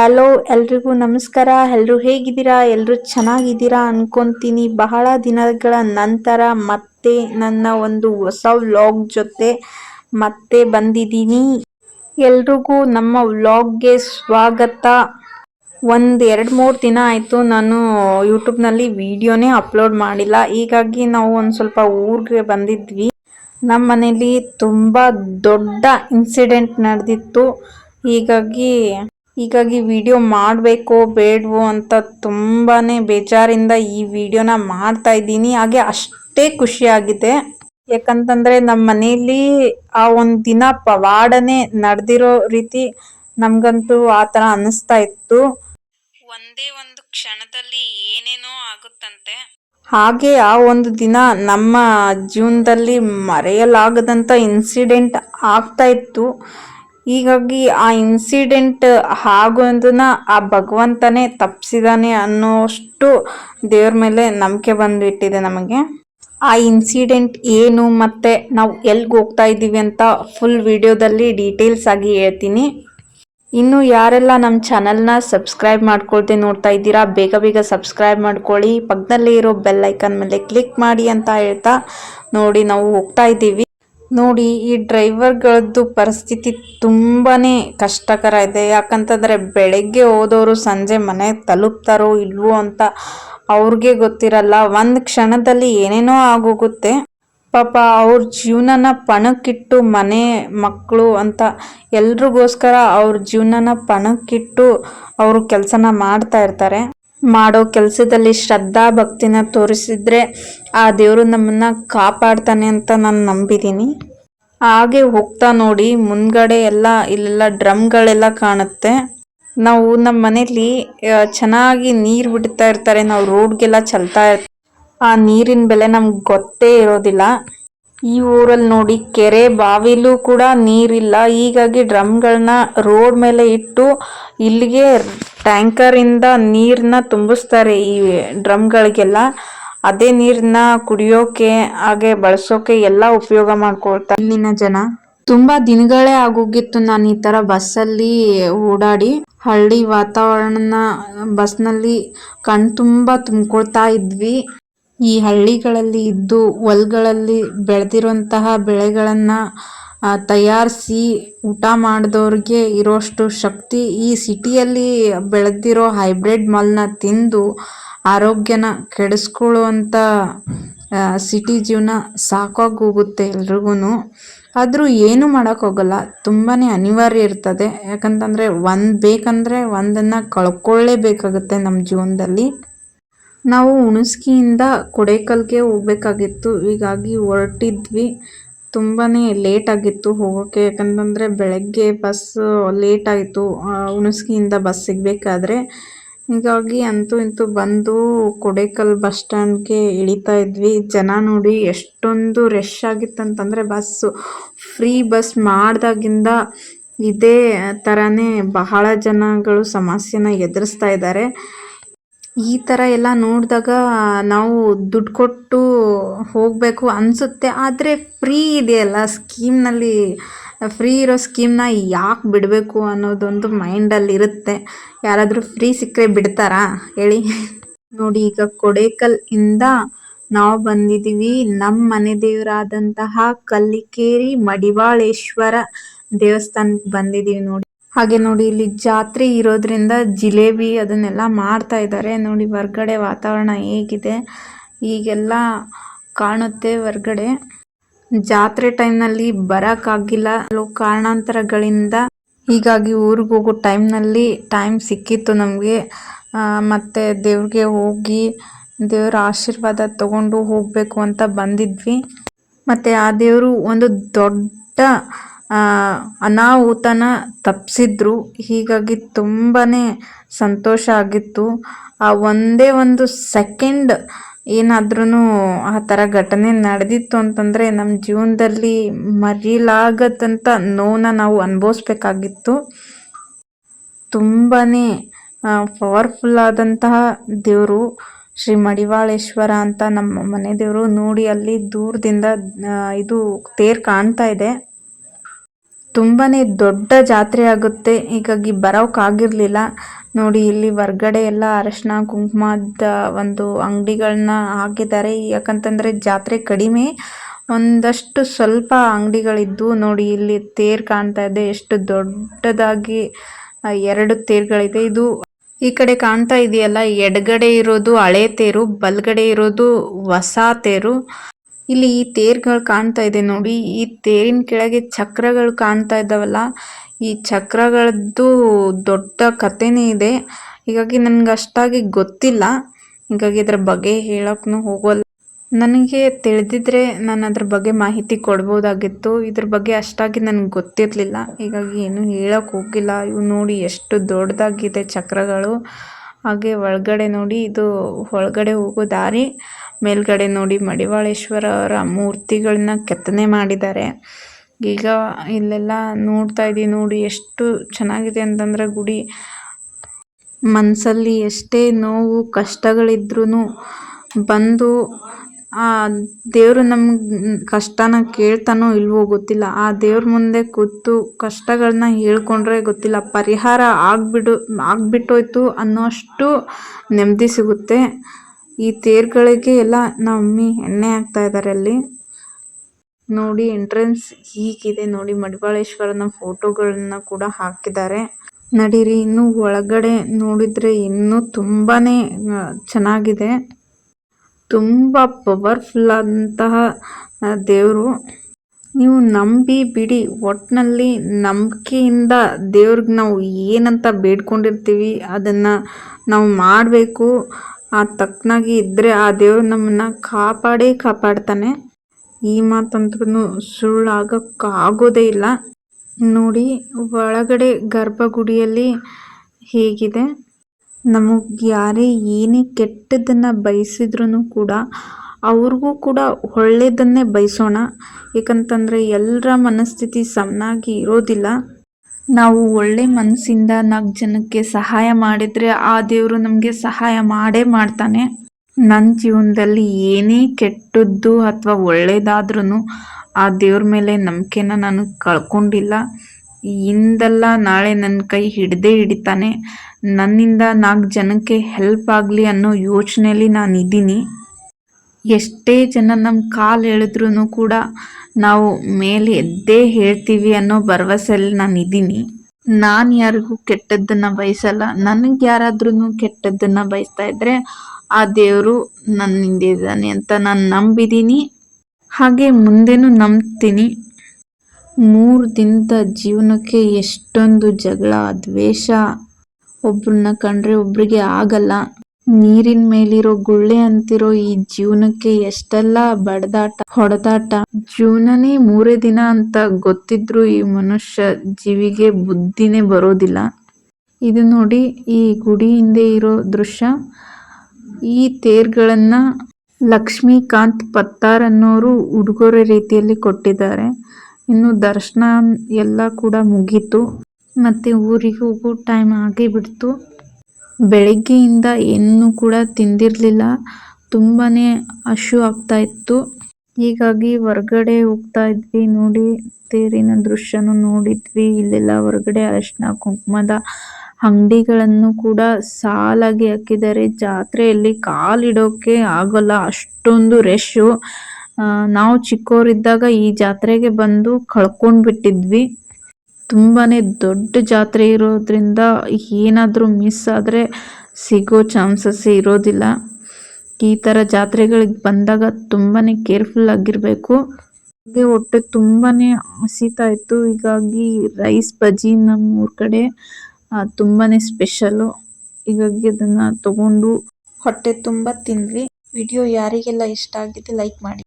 Hello, ಎಲ್ರಿಗೂ ನಮಸ್ಕಾರ. ಎಲ್ಲರೂ ಹೇಗಿದ್ದೀರಾ? ಎಲ್ಲರೂ ಚೆನ್ನಾಗಿದ್ದೀರಾ ಅನ್ಕೊಂತೀನಿ. ಬಹಳ ದಿನಗಳ ನಂತರ ಮತ್ತೆ ನನ್ನ ಒಂದು ಹೊಸ ವ್ಲಾಗ್ ಜೊತೆ ಮತ್ತೆ ಬಂದಿದ್ದೀನಿ. ಎಲ್ರಿಗೂ ನಮ್ಮ ವ್ಲಾಗ್ಗೆ ಸ್ವಾಗತ. ಒಂದು ಎರಡು ಮೂರು ದಿನ ಆಯಿತು ನಾನು ಯೂಟ್ಯೂಬ್ನಲ್ಲಿ ವಿಡಿಯೋನೇ ಅಪ್ಲೋಡ್ ಮಾಡಿಲ್ಲ. ಹೀಗಾಗಿ ನಾವು ಒಂದು ಸ್ವಲ್ಪ ಊರಿಗೆ ಬಂದಿದ್ವಿ. ನಮ್ಮ ಮನೇಲಿ ತುಂಬ ದೊಡ್ಡ ಇನ್ಸಿಡೆಂಟ್ ನಡೆದಿತ್ತು. ಹೀಗಾಗಿ ಹೀಗಾಗಿ ವಿಡಿಯೋ ಮಾಡಬೇಕೋ ಬೇಡವೋ ಅಂತ ತುಂಬಾ ಬೇಜಾರಿಂದ ಈ ವಿಡಿಯೋನ ಮಾಡ್ತಾ ಇದ್ದೀನಿ. ಹಾಗೆ ಅಷ್ಟೇ ಖುಷಿಯಾಗಿದೆ ಯಾಕಂತಂದರೆ ನಮ್ಮ ಮನೆಯಲ್ಲಿ ಆ ಒಂದು ದಿನ ಪವಾಡನೆ ನಡೆದಿರೋ ರೀತಿ ನಮಗಂತೂ ಆ ಥರ ಅನ್ನಿಸ್ತಾ ಇತ್ತು. ಒಂದೇ ಒಂದು ಕ್ಷಣದಲ್ಲಿ ಏನೇನೋ ಆಗುತ್ತಂತೆ. ಹಾಗೆ ಆ ಒಂದು ದಿನ ನಮ್ಮ ಜೀವನದಲ್ಲಿ ಮರೆಯಲಾಗದಂಥ ಇನ್ಸಿಡೆಂಟ್ ಆಗ್ತಾ ಇತ್ತು. ಹೀಗಾಗಿ ಆ ಇನ್ಸಿಡೆಂಟ್ ಆಗೋದನ್ನ ಆ ಭಗವಂತನೇ ತಪ್ಪಿಸಿದಾನೆ ಅನ್ನೋಷ್ಟು ದೇವ್ರ ಮೇಲೆ ನಂಬಿಕೆ ಬಂದುಬಿಟ್ಟಿದೆ ನಮಗೆ. ಆ ಇನ್ಸಿಡೆಂಟ್ ಏನು ಮತ್ತೆ ನಾವು ಎಲ್ಲಿಗೆ ಹೋಗ್ತಾ ಇದ್ದೀವಿ ಅಂತ ಫುಲ್ ವಿಡಿಯೋದಲ್ಲಿ ಡೀಟೇಲ್ಸ್ ಆಗಿ ಹೇಳ್ತೀನಿ. ಇನ್ನು ಯಾರೆಲ್ಲ ನಮ್ಮ ಚಾನಲ್ನ ಸಬ್ಸ್ಕ್ರೈಬ್ ಮಾಡ್ಕೊಳ್ತೆ ನೋಡ್ತಾ ಇದ್ದೀರಾ, ಬೇಗ ಬೇಗ ಸಬ್ಸ್ಕ್ರೈಬ್ ಮಾಡ್ಕೊಳ್ಳಿ. ಪಕ್ಕದಲ್ಲೇ ಇರೋ ಬೆಲ್ ಐಕನ್ ಮೇಲೆ ಕ್ಲಿಕ್ ಮಾಡಿ ಅಂತ ಹೇಳ್ತಾ ನೋಡಿ ನಾವು ಹೋಗ್ತಾ ಇದ್ದೀವಿ. ನೋಡಿ, ಈ ಡ್ರೈವರ್ಗಳದ್ದು ಪರಿಸ್ಥಿತಿ ತುಂಬಾನೇ ಕಷ್ಟಕರ ಇದೆ. ಯಾಕಂತಂದ್ರೆ, ಬೆಳಗ್ಗೆ ಹೋದವರು ಸಂಜೆ ಮನೆ ತಲುಪ್ತಾರೋ ಇಲ್ವೋ ಅಂತ ಅವ್ರಿಗೆ ಗೊತ್ತಿರಲ್ಲ. ಒಂದು ಕ್ಷಣದಲ್ಲಿ ಏನೇನೋ ಆಗೋಗುತ್ತೆ. ಪಾಪ ಅವ್ರ ಜೀವನನ ಪಣಕ್ಕಿಟ್ಟು ಮನೆ ಮಕ್ಕಳು ಅಂತ ಎಲ್ರಿಗೋಸ್ಕರ ಅವ್ರ ಜೀವನನ ಪಣಕ್ಕಿಟ್ಟು ಅವರು ಕೆಲಸನ ಮಾಡ್ತಾ ಇರ್ತಾರೆ. ಮಾಡೋ ಕೆಲಸದಲ್ಲಿ ಶ್ರದ್ಧಾ ಭಕ್ತಿನ ತೋರಿಸಿದ್ರೆ ಆ ದೇವರು ನಮ್ಮನ್ನ ಕಾಪಾಡ್ತಾನೆ ಅಂತ ನಾನು ನಂಬಿದ್ದೀನಿ ಹಾಗೆ ಹೋಗ್ತಾ ನೋಡಿ, ಮುಂದ್ಗಡೆ ಎಲ್ಲ ಇಲ್ಲೆಲ್ಲ ಡ್ರಮ್ಗಳೆಲ್ಲ ಕಾಣುತ್ತೆ. ನಾವು ನಮ್ಮ ಮನೇಲಿ ಚೆನ್ನಾಗಿ ನೀರು ಬಿಡ್ತಾ ಇರ್ತಾರೆ. ನಾವು ರೋಡ್ಗೆಲ್ಲ ಚಲ್ತಾ ಇರ್ತೀವಿ ಆ ನೀರಿನ ಬೆಲೆ ನಮ್ಗೆ ಗೊತ್ತೇ ಇರೋದಿಲ್ಲ. ಈ ಊರಲ್ಲಿ ನೋಡಿ ಕೆರೆ ಬಾವಿಲೂ ಕೂಡ ನೀರಿಲ್ಲ. ಹೀಗಾಗಿ ಡ್ರಮ್ಗಳನ್ನ ರೋಡ್ ಮೇಲೆ ಇಟ್ಟು ಇಲ್ಲಿಗೆ ಟ್ಯಾಂಕರಿಂದ ನೀರನ್ನ ತುಂಬಿಸ್ತಾರೆ ಈ ಡ್ರಮ್ಗಳಿಗೆಲ್ಲ. ಅದೇ ನೀರನ್ನ ಕುಡಿಯೋಕೆ, ಹಾಗೆ ಬಳಸೋಕೆ ಎಲ್ಲ ಉಪಯೋಗ ಮಾಡ್ಕೊಳ್ತಾರೆ ಇಲ್ಲಿನ ಜನ. ತುಂಬಾ ದಿನಗಳೇ ಆಗೋಗಿತ್ತು ನಾನು ಈ ತರ ಬಸ್ಸಲ್ಲಿ ಓಡಾಡಿ. ಹಳ್ಳಿ ವಾತಾವರಣ, ಬಸ್ನಲ್ಲಿ ಕಣ್ ತುಂಬಾ ತುಂಬ್ಕೊಳ್ತಾ ಇದ್ವಿ. ಈ ಹಳ್ಳಿಗಳಲ್ಲಿ ಇದ್ದು ಹೊಲ್ಗಳಲ್ಲಿ ಬೆಳೆದಿರುವಂತಹ ಬೆಳೆಗಳನ್ನು ತಯಾರಿಸಿ ಊಟ ಮಾಡಿದವ್ರಿಗೆ ಇರೋಷ್ಟು ಶಕ್ತಿ ಈ ಸಿಟಿಯಲ್ಲಿ ಬೆಳೆದಿರೋ ಹೈಬ್ರಿಡ್ ಮಾಲ್ನ ತಿಂದು ಆರೋಗ್ಯನ ಕೆಡಿಸ್ಕೊಳ್ಳುವಂಥ ಸಿಟಿ ಜೀವನ ಸಾಕಾಗಿ ಹೋಗುತ್ತೆ ಎಲ್ರಿಗೂ ಆದರೂ ಏನು ಮಾಡೋಕ್ಕೋಗಲ್ಲ ತುಂಬಾ ಅನಿವಾರ್ಯ ಇರ್ತದೆ. ಯಾಕಂತಂದರೆ ಒಂದು ಬೇಕಂದರೆ ಒಂದನ್ನು ಕಳ್ಕೊಳ್ಳೇಬೇಕಾಗುತ್ತೆ ನಮ್ಮ ಜೀವನದಲ್ಲಿ. ನಾವು ಹುಣಸ್ಗಿಯಿಂದ ಕೊಡೇಕಲ್ಗೆ ಹೋಗ್ಬೇಕಾಗಿತ್ತು. ಹೀಗಾಗಿ ಹೊರಟಿದ್ವಿ. ತುಂಬಾ ಲೇಟ್ ಆಗಿತ್ತು ಹೋಗೋಕ್ಕೆ ಯಾಕಂತಂದರೆ ಬೆಳಗ್ಗೆ ಬಸ್ ಲೇಟ್ ಆಯಿತು. ಹುಣಸ್ಗಿಯಿಂದ ಬಸ್ ಸಿಗಬೇಕಾದ್ರೆ. ಹೀಗಾಗಿ ಅಂತೂ ಇಂತೂ ಬಂದು ಕೊಡೇಕಲ್ ಬಸ್ ಸ್ಟ್ಯಾಂಡ್ಗೆ ಇಳಿತಾ ಇದ್ವಿ. ಜನ ನೋಡಿ ಎಷ್ಟೊಂದು ರಶ್ ಆಗಿತ್ತಂತಂದರೆ ಬಸ್ಸು ಫ್ರೀ ಬಸ್ ಮಾಡಿದಾಗಿಂದ ಇದೇ ಥರನೇ ಬಹಳ ಜನಗಳು ಸಮಸ್ಯೆನ ಎದುರಿಸ್ತಾ ಇದ್ದಾರೆ. ಈ ತರ ಎಲ್ಲ ನೋಡಿದಾಗ ನಾವು ದುಡ್ಡು ಕೊಟ್ಟು ಹೋಗಬೇಕು ಅನ್ಸುತ್ತೆ. ಆದ್ರೆ ಫ್ರೀ ಇದೆಯಲ್ಲ ಸ್ಕೀಮ್ನಲ್ಲಿ ಫ್ರೀ ಇರೋ ಸ್ಕೀಮ್ನ ಯಾಕೆ ಬಿಡಬೇಕು ಅನ್ನೋದೊಂದು ಮೈಂಡಲ್ಲಿ ಇರುತ್ತೆ. ಯಾರಾದರೂ ಫ್ರೀ ಸಿಕ್ಕರೆ ಬಿಡ್ತಾರಾ? ಹೇಳಿ. ನೋಡಿ, ಈಗ ಕೊಡೇಕಲ್ ಇಂದ ನಾವು ಬಂದಿದ್ದೀವಿ ನಮ್ಮ ಮನೆ ದೇವರಾದಂತಹ ಕಲ್ಲಿಕೇರಿ ಮಡಿವಾಳೇಶ್ವರ ದೇವಸ್ಥಾನಕ್ಕೆ ಬಂದಿದ್ದೀವಿ ನೋಡಿ. ಹಾಗೆ ನೋಡಿ, ಇಲ್ಲಿ ಜಾತ್ರೆ ಇರೋದ್ರಿಂದ ಜಿಲೇಬಿ ಅದನ್ನೆಲ್ಲ ಮಾಡ್ತಾ ಇದ್ದಾರೆ. ನೋಡಿ, ಹೊರಗಡೆ ವಾತಾವರಣ ಹೇಗಿದೆ. ಈಗೆಲ್ಲ ಕಾಣುತ್ತೆ ಹೊರಗಡೆ. ಜಾತ್ರೆ ಟೈಮ್ನಲ್ಲಿ ಬರೋಕ್ಕಾಗಿಲ್ಲ. ಕೆಲವು ಕಾರಣಾಂತರಗಳಿಂದ ಹೀಗಾಗಿ ಊರಿಗೆ ಹೋಗೋ ಟೈಮ್ನಲ್ಲಿ ಟೈಮ್ ಸಿಕ್ಕಿತ್ತು ನಮಗೆ. ಮತ್ತೆ ದೇವ್ರಿಗೆ ಹೋಗಿ, ದೇವರ ಆಶೀರ್ವಾದ ತಗೊಂಡು ಹೋಗಬೇಕು ಅಂತ ಬಂದಿದ್ವಿ. ಮತ್ತೆ ಆ ದೇವರು ಒಂದು ದೊಡ್ಡ ಅನಾಹುತನ ತಪ್ಪಿಸಿದ್ರು ಹೀಗಾಗಿ ತುಂಬಾ ಸಂತೋಷ ಆಗಿತ್ತು. ಆ ಒಂದೇ ಒಂದು ಸೆಕೆಂಡ್ ಏನಾದ್ರೂ ಆ ಥರ ಘಟನೆ ನಡೆದಿತ್ತು ಅಂತಂದರೆ ನಮ್ಮ ಜೀವನದಲ್ಲಿ ಮರೆಯಲಾಗದಂಥ ನೋವನ್ನ ನಾವು ಅನುಭವಿಸ್ಬೇಕಾಗಿತ್ತು. ತುಂಬಾ ಪವರ್ಫುಲ್ ಆದಂತಹ ದೇವರು ಶ್ರೀ ಮಡಿವಾಳೇಶ್ವರ ಅಂತ ನಮ್ಮ ಮನೆ ದೇವರು ನೋಡಿ ಅಲ್ಲಿ ದೂರದಿಂದ ಇದು ತೇರು ಕಾಣ್ತಾ ಇದೆ. ತುಂಬಾನೇ ದೊಡ್ಡ ಜಾತ್ರೆ ಆಗುತ್ತೆ. ಹೀಗಾಗಿ ಬರೋಕ್ಕಾಗಿರ್ಲಿಲ್ಲ ನೋಡಿ, ಇಲ್ಲಿ ಹೊರಗಡೆ ಎಲ್ಲ ಅರಶಿನ, ಕುಂಕುಮದ ಒಂದು ಅಂಗಡಿಗಳನ್ನ ಹಾಕಿದ್ದಾರೆ. ಯಾಕಂತಂದ್ರೆ ಜಾತ್ರೆ ಕಡಿಮೆ. ಒಂದಷ್ಟು ಸ್ವಲ್ಪ ಅಂಗಡಿಗಳಿದ್ದು ನೋಡಿ, ಇಲ್ಲಿ ತೇರ್ ಕಾಣ್ತಾ ಇದೆ. ಎಷ್ಟು ದೊಡ್ಡದಾಗಿ ಎರಡು ತೇರ್ಗಳಿದೆ. ಇದು ಈ ಕಡೆ ಕಾಣ್ತಾ ಇದೆಯಲ್ಲ, ಎಡಗಡೆ ಇರೋದು ಹಳೆ ತೇರು, ಬಲಗಡೆ ಇರೋದು ಹೊಸ ತೇರು. ಇಲ್ಲಿ ಈ ತೇರ್ಗಳು ಕಾಣ್ತಾ ಇದೆ ನೋಡಿ. ಈ ತೇರಿನ ಕೆಳಗೆ ಚಕ್ರಗಳು ಕಾಣ್ತಾ ಇದ್ದಾವಲ್ಲ. ಈ ಚಕ್ರಗಳದ್ದು ದೊಡ್ಡ ಕಥೆನೇ ಇದೆ. ಹೀಗಾಗಿ ನನ್ಗೆ ಅಷ್ಟಾಗಿ ಗೊತ್ತಿಲ್ಲ. ಹೀಗಾಗಿ ಇದ್ರ ಬಗ್ಗೆ ಹೇಳಕ್ನು ಹೋಗೋಲ್ಲ. ನನಗೆ ತಿಳಿದಿದ್ರೆ ನಾನು ಅದ್ರ ಬಗ್ಗೆ ಮಾಹಿತಿ ಕೊಡ್ಬೋದಾಗಿತ್ತು. ಇದ್ರ ಬಗ್ಗೆ ಅಷ್ಟಾಗಿ ನನಗೆ ಗೊತ್ತಿರಲಿಲ್ಲ. ಹೀಗಾಗಿ ಏನು ಹೇಳಕ್ ಹೋಗಿಲ್ಲ. ಇವು ನೋಡಿ ಎಷ್ಟು ದೊಡ್ಡದಾಗಿದೆ ಚಕ್ರಗಳು. ಹಾಗೆ ಒಳಗಡೆ ನೋಡಿ, ಇದು ಒಳಗಡೆ ಹೋಗೋ ದಾರಿ. ಮೇಲ್ಗಡೆ ನೋಡಿ ಮಡಿವಾಳೇಶ್ವರ ಅವರ ಮೂರ್ತಿಗಳನ್ನ ಕೆತ್ತನೆ ಮಾಡಿದ್ದಾರೆ. ಈಗ ಇಲ್ಲೆಲ್ಲ ನೋಡ್ತಾ ಇದೀವಿ ನೋಡಿ ಎಷ್ಟು ಚೆನ್ನಾಗಿದೆ ಅಂತಂದ್ರೆ ಗುಡಿ. ಮನಸ್ಸಲ್ಲಿ ಎಷ್ಟೇ ನೋವು ಕಷ್ಟಗಳಿದ್ರೂ ಬಂದು ಆ ದೇವರು ನಮ್ಮ ಕಷ್ಟನ ಕೇಳ್ತಾನೋ ಇಲ್ವೋ ಗೊತ್ತಿಲ್ಲ. ಆ ದೇವ್ರ ಮುಂದೆ ಕೂತು ಕಷ್ಟಗಳನ್ನ ಹೇಳ್ಕೊಂಡ್ರೆ ಗೊತ್ತಿಲ್ಲ. ಪರಿಹಾರ ಆಗ್ಬಿಡು, ಆಗ್ಬಿಟ್ಟೋಯ್ತು ಅನ್ನೋಷ್ಟು ನೆಮ್ಮದಿ ಸಿಗುತ್ತೆ. ಈ ತೇರ್ಗಳಿಗೆ ಎಲ್ಲ ನಮ್ಮಿ ಎಣ್ಣೆ ಹಾಕ್ತಾ ಇದ್ದಾರೆ ಅಲ್ಲಿ. ನೋಡಿ ಎಂಟ್ರೆನ್ಸ್ ಹೀಗಿದೆ. ನೋಡಿ ಮಡಿವಾಳೇಶ್ವರನ ಫೋಟೋಗಳನ್ನ ಕೂಡ ಹಾಕಿದ್ದಾರೆ. ನಡೀರಿ, ಇನ್ನು ಒಳಗಡೆ ನೋಡಿದ್ರೆ ಇನ್ನೂ ತುಂಬಾನೇ ಚೆನ್ನಾಗಿದೆ. ತುಂಬಾ ಪವರ್ಫುಲ್ ಆದಂತಹ ದೇವರು. ನೀವು ನಂಬಿ ಬಿಡಿ, ಒಟ್ನಲ್ಲಿ ನಂಬಿಕೆಯಿಂದ ದೇವ್ರಿಗೆ ನಾವು ಏನಂತ ಬೇಡ್ಕೊಂಡಿರ್ತೀವಿ, ಅದನ್ನ ನಾವು ಮಾಡಬೇಕು. ಆ ತಕ್ಕನಾಗಿ ಇದ್ದರೆ ಆ ದೇವ್ರು ನಮ್ಮನ್ನ ಕಾಪಾಡೇ ಕಾಪಾಡ್ತಾನೆ. ಈ ಮಾತಂತ್ರೂ ಸುಳ್ಳಾಗಕ್ಕೆ ಆಗೋದೇ ಇಲ್ಲ. ನೋಡಿ, ಒಳಗಡೆ ಗರ್ಭಗುಡಿಯಲ್ಲಿ ಹೇಗಿದೆ. ನಮಗೆ ಯಾರೇ ಏನೇ ಕೆಟ್ಟದನ್ನು ಬಯಸಿದ್ರು ಕೂಡ ಅವ್ರಿಗೂ ಕೂಡ ಒಳ್ಳೆಯದನ್ನೇ ಬಯಸೋಣ. ಏಕಂತಂದ್ರೆ ಎಲ್ಲರ ಮನಸ್ಥಿತಿ ಸಮನಾಗಿ ಇರೋದಿಲ್ಲ. ನಾವು ಒಳ್ಳೆ ಮನಸ್ಸಿಂದ ನಾಲ್ಕು ಜನಕ್ಕೆ ಸಹಾಯ ಮಾಡಿದ್ರೆ ಆ ದೇವರು ನಮಗೆ ಸಹಾಯ ಮಾಡೇ ಮಾಡ್ತಾನೆ. ನನ್ನ ಜೀವನದಲ್ಲಿ ಏನೇ ಕೆಟ್ಟದ್ದು ಅಥವಾ ಒಳ್ಳೇದಾದ್ರೂ ಆ ದೇವ್ರ ಮೇಲೆ ನಂಬಿಕೆನ ನಾನು ಕಳ್ಕೊಂಡಿಲ್ಲ. ಇಂದಲ್ಲ ನಾಳೆ ನನ್ನ ಕೈ ಹಿಡ್ದೇ ಹಿಡಿತಾನೆ. ನನ್ನಿಂದ ನಾಲ್ಕು ಜನಕ್ಕೆ ಹೆಲ್ಪ್ ಆಗಲಿ ಅನ್ನೋ ಯೋಚನೆಯಲ್ಲಿ ನಾನು ಇದ್ದೀನಿ ಎಷ್ಟೇ ಜನ ನಮ್ಮ ಕಾಲು ಎಳೆದ್ರೂ ಕೂಡ ನಾವು ಮೇಲೆ ಎದ್ದೇ ಹೇಳ್ತೀವಿ ಅನ್ನೋ ಭರವಸೆಯಲ್ಲಿ ನಾನು ಇದ್ದೀನಿ ನಾನು ಯಾರಿಗೂ ಕೆಟ್ಟದ್ದನ್ನು ಬಯಸಲ್ಲ. ನನಗೆ ಯಾರಾದ್ರೂ ಕೆಟ್ಟದ್ದನ್ನು ಬಯಸ್ತಾ ಇದ್ದರೆ ಆ ದೇವರು ನನ್ನಿಂದ ಇದ್ದಾನೆ ಅಂತ ನಾನು ನಂಬಿದ್ದೀನಿ ಹಾಗೆ ಮುಂದೆನೂ ನಂಬ್ತೀನಿ. ಮೂರು ದಿನದ ಜೀವನಕ್ಕೆ ಎಷ್ಟೊಂದು ಜಗಳ, ದ್ವೇಷ ಒಬ್ರನ್ನ ಕಂಡ್ರೆ ಒಬ್ಬರಿಗೆ ಆಗಲ್ಲ. ನೀರಿನ ಮೇಲಿರೋ ಗುಳ್ಳೆ ಅಂತಿರೋ ಈ ಜೀವನಕ್ಕೆ ಎಷ್ಟೆಲ್ಲ ಬಡದಾಟ, ಹೊಡೆದಾಟ. ಜೀವನನೇ ಮೂರೇ ದಿನ ಅಂತ ಗೊತ್ತಿದ್ರು ಈ ಮನುಷ್ಯ ಜೀವಿಗೆ ಬುದ್ಧಿನೇ ಬರೋದಿಲ್ಲ. ಇದು ನೋಡಿ ಈ ಗುಡಿ ಹಿಂದೆ ಇರೋ ದೃಶ್ಯ. ಈ ತೇರ್ಗಳನ್ನ ಲಕ್ಷ್ಮೀಕಾಂತ್ ಪತ್ತಾರ್ ಅನ್ನೋರು ಉಡುಗೊರೆ ರೀತಿಯಲ್ಲಿ ಕೊಟ್ಟಿದ್ದಾರೆ. ಇನ್ನು ದರ್ಶನ ಎಲ್ಲ ಕೂಡ ಮುಗೀತು. ಮತ್ತೆ ಊರಿಗೆ ಹೋಗೋ ಟೈಮ್ ಆಗಿ ಬಿಡ್ತು ಬೆಳಗ್ಗೆಯಿಂದ ಏನು ಕೂಡ ತಿಂದಿರಲಿಲ್ಲ. ತುಂಬಾನೇ ಹಶು ಆಗ್ತಾ ಇತ್ತು. ಹೀಗಾಗಿ ಹೊರಗಡೆ ಹೋಗ್ತಾ ಇದ್ವಿ. ನೋಡಿ, ತೇರಿನ ದೃಶ್ಯನೂ ನೋಡಿದ್ವಿ. ಇಲ್ಲೆಲ್ಲ ಹೊರಗಡೆ ಅರಿಶಿನ ಕುಂಕುಮದ ಅಂಗಡಿಗಳನ್ನು ಕೂಡ ಸಾಲಾಗಿ ಹಾಕಿದ್ದಾರೆ. ಜಾತ್ರೆಯಲ್ಲಿ ಕಾಲಿಡೋಕೆ ಆಗೋಲ್ಲ. ಅಷ್ಟೊಂದು ರಶ್ಶು. ನಾವು ಚಿಕ್ಕವರಿದ್ದಾಗ ಈ ಜಾತ್ರೆಗೆ ಬಂದು ಕಳ್ಕೊಂಡು ಬಿಟ್ಟಿದ್ವಿ ತುಂಬಾನೇ ದೊಡ್ಡ ಜಾತ್ರೆ ಇರೋದ್ರಿಂದ ಏನಾದರೂ ಮಿಸ್ ಆದರೆ ಸಿಗೋ ಚಾನ್ಸಸ್ ಇರೋದಿಲ್ಲ. ಈ ಥರ ಜಾತ್ರೆಗಳಿಗೆ ಬಂದಾಗ ತುಂಬಾನೇ ಕೇರ್ಫುಲ್ ಆಗಿರಬೇಕು. ಹಾಗೆ ಹೊಟ್ಟೆ ತುಂಬಾನೇ ಹಸಿತಾ ಇತ್ತು. ಹೀಗಾಗಿ ರೈಸ್ ಬಜ್ಜಿ ನಮ್ಮ ಊರ ಕಡೆ ತುಂಬಾ ತುಂಬಾನೇ ಸ್ಪೆಷಲ್ಲು ಹೀಗಾಗಿ ಅದನ್ನ ತಗೊಂಡು ಹೊಟ್ಟೆ ತುಂಬ ತಿಂದ್ವಿ ವಿಡಿಯೋ ಯಾರಿಗೆಲ್ಲ ಇಷ್ಟ ಆಗಿದೆ ಲೈಕ್ ಮಾಡಿ.